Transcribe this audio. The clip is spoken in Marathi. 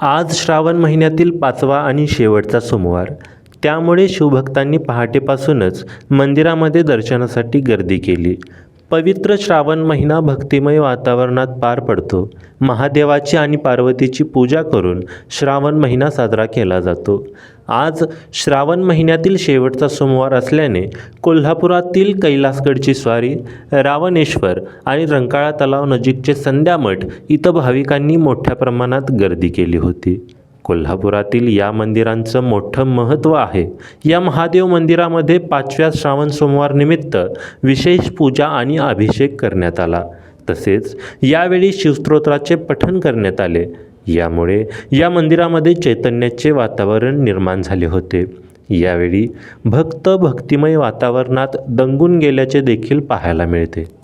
आज श्रावण महिन्यातील पाचवा आणि शेवटचा सोमवार. त्यामुळे शिवभक्तांनी पहाटेपासूनच मंदिरामध्ये दर्शनासाठी गर्दी केली. पवित्र श्रावण महिना भक्तिमय वातावरणात पार पडतो. महादेवाची आणि पार्वतीची पूजा करून श्रावण महिना साजरा केला जातो. आज श्रावण महिन्यातील शेवटचा सोमवार असल्याने कोल्हापुरातील कैलासगडची स्वारी रावणेश्वर आणि रंकाळा तलाव नजीकचे संध्यामठ इथं भाविकांनी मोठ्या प्रमाणात गर्दी केली होती. कोल्हापुरातील या मंदिरांचं मोठं महत्त्व आहे. या महादेव मंदिरामध्ये पाचव्या श्रावण सोमवार निमित्त विशेष पूजा आणि अभिषेक करण्यात आला. तसेच यावेळी शिवस्तोत्राचे पठण करण्यात आले. यामुळे या मंदिरामध्ये चैतन्याचे वातावरण निर्माण झाले होते. यावेळी भक्त भक्तिमय वातावरणात दंगून गेल्याचे देखील पाहायला मिळते.